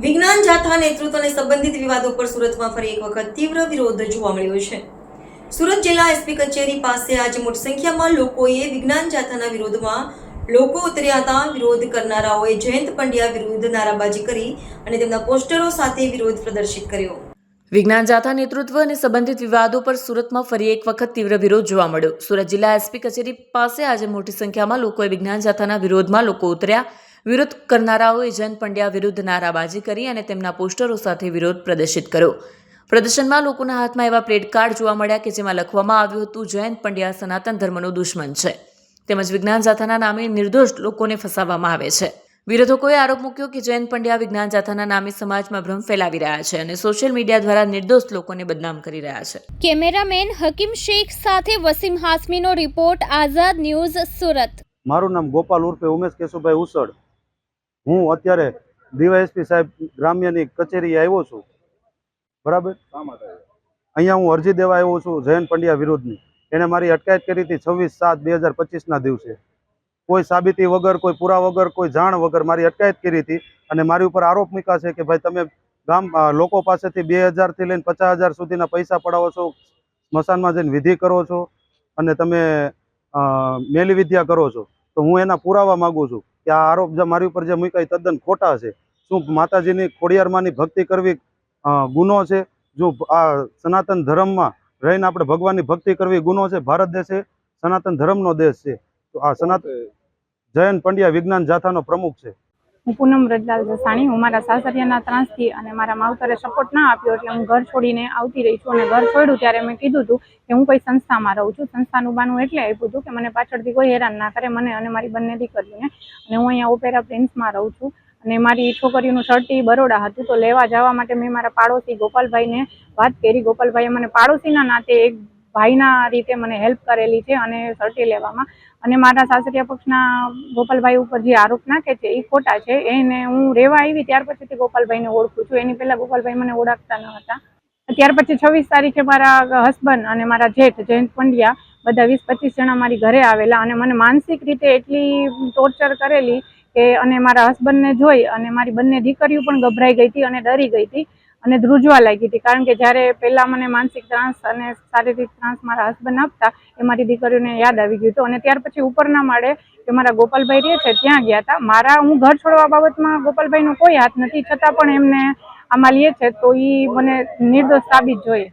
વિજ્ઞાન જાથા નેતૃત્વ અને સંબંધિત વિવાદો પર સુરતમાં ફરી એક વખત તીવ્ર વિરોધ જોવા મળ્યો છે. સુરત જિલ્લા એસપી કચેરી પાસે આજે મોટી સંખ્યામાં લોકોએ વિજ્ઞાન જાથાના વિરોધમાં લોકો ઉતર્યા હતા. વિરોધ કરનારાઓએ જયંત પંડ્યા વિરુદ્ધ નારાબાજી કરી અને તેમના પોસ્ટરો સાથે વિરોધ પ્રદર્શિત કર્યો. વિજ્ઞાન જાથા નેતૃત્વ અને સંબંધિત વિવાદો પર સુરતમાં ફરી એક વખત તીવ્ર વિરોધ જોવા મળ્યો. સુરત જિલ્લા એસપી કચેરી પાસે આજે મોટી સંખ્યામાં લોકોએ વિજ્ઞાન જાથાના વિરોધમાં લોકો ઉતર્યા. વિરોધ કરનારાઓએ જયંત પંડ્યા વિરુદ્ધ નારાબાજી કરી અને તેમના પોસ્ટરો સાથે વિરોધ પ્રદર્શિત કર્યો. પ્રદર્શનમાં લોકોના હાથમાં એવા પ્લેટ કાર્ડ જોવા મળ્યા કે જેમાં લખવામાં આવ્યું હતું જયંત પંડ્યા સનાતન ધર્મનો દુશ્મન છે. તેમજ વિજ્ઞાન જાથાના નામે નિર્દોષ લોકોને ફસાવવામાં આવે છે. વિરોધકોએ આરોપ મૂક્યો કે જયંત પંડ્યા વિજ્ઞાન જાથાના નામે સમાજમાં ભ્રમ ફેલાવી રહ્યા છે અને સોશિયલ મીડિયા દ્વારા નિર્દોષ લોકોને બદનામ કરી રહ્યા છે. કેમેરામેન હકીમ શેખ સાથે વસીમ હાસમીનો રિપોર્ટ આઝાદ ન્યૂઝ સુરત. મારું નામ ગોપાલ ઉર્ફે ઉમેશ કેશુભાઈ ઉસળ. હું અત્યારે ડીવાયએસપી સાહેબ ગ્રામ્યની કચેરીએ આવ્યો છું. બરાબર? અહીંયા હું અરજી દેવા આવ્યો છું જયંત પંડ્યા વિરુદ્ધની. એણે મારી અટકાયત કરી હતી છવ્વીસ સાત બે હજાર પચીસના દિવસે. કોઈ સાબિતી વગર કોઈ પુરા વગર કોઈ જાણ વગર મારી અટકાયત કરી હતી અને મારી ઉપર આરોપ મૂક્યા છે કે ભાઈ તમે ગામ લોકો પાસેથી બે હજારથી લઈને પચાસ હજાર સુધીના પૈસા પડાવો છો સ્મશાનમાં જઈને વિધિ કરો છો અને તમે મેલી વિદ્યા કરો છો. તો હું એના પુરાવા માગું છું. કે આ આરોપ જે મારી ઉપર જે મૂક્યા એ તદ્દન ખોટા છે. શું માતાજીની ખોડિયારમાંની ભક્તિ કરવી ગુનો છે? જો આ સનાતન ધર્મમાં રહીને આપણે ભગવાનની ભક્તિ કરવી ગુનો છે? ભારત દેશ એ સનાતન ધર્મનો દેશ છે. તો આ સનાતન જયંત પંડ્યા વિજ્ઞાન જાથાનો પ્રમુખ છે. હું પૂનમ રજલાલ જસાણી હું મારા સાસરિયાના ત્રાસથી અને મારા માવતરે સપોર્ટ ના આપ્યો એટલે હું ઘર છોડીને આવતી રહી છું અને ઘર છોડ્યું ત્યારે મેં કીધું હતું કે હું કોઈ સંસ્થામાં રહું છું. સંસ્થાનું બાનું એટલે આપ્યું હતું કે મને પાછળથી કોઈ હેરાન ના કરે, મને અને મારી બંને દીકરીઓને. અને હું અહીંયા ઓપેરા પ્રિન્સમાં રહું છું. અને મારી છોકરીઓનું શર્ટી બરોડા હતું. તો લેવા જવા માટે મેં મારા પાડોશી ગોપાલભાઈને વાત કરી. ગોપાલભાઈએ મને પાડોશીના નાતે એક ભાઈના રીતે મને હેલ્પ કરેલી છે અને સર્ટી લેવામાં. અને મારા સાસરિયા પક્ષના ગોપાલભાઈ ઉપર જે આરોપ નાખે છે, એ ખોટા છે. એને હું રહેવા આવી ત્યાર પછીથી ગોપાલભાઈને ઓળખું છું. એની પહેલાં ગોપાલભાઈ મને ઓળખતા ન હતા. ત્યાર પછી છવ્વીસ તારીખે મારા હસબન્ડ અને મારા જેઠ, જયંત પંડ્યા, બધા વીસ પચીસ જણા મારી ઘરે આવેલા અને મને માનસિક રીતે એટલી ટોર્ચર કરેલી કે અને મારા હસબન્ડને જોઈ અને મારી બંને દીકરીઓ પણ ગભરાઈ ગઈ હતી અને ડરી ગઈ હતી. અને ધ્રુજવા લાગી હતી. કારણ કે જ્યારે પહેલાં મને માનસિક ત્રાસ અને શારીરિક ત્રાસ મારા હસબન્ડ આપતા, એ મારી દીકરીઓને યાદ આવી ગયું હતું. અને ત્યાર પછી ઉપરના માળે જે મારા ગોપાલભાઈ રહે છે, ત્યાં ગયા હતા. મારા, હું ઘર છોડવા બાબતમાં ગોપાલભાઈનો કોઈ હાથ નથી. છતાં પણ એમને આમાં લે છે, તો એ મને નિર્દોષ સાબિત જોઈએ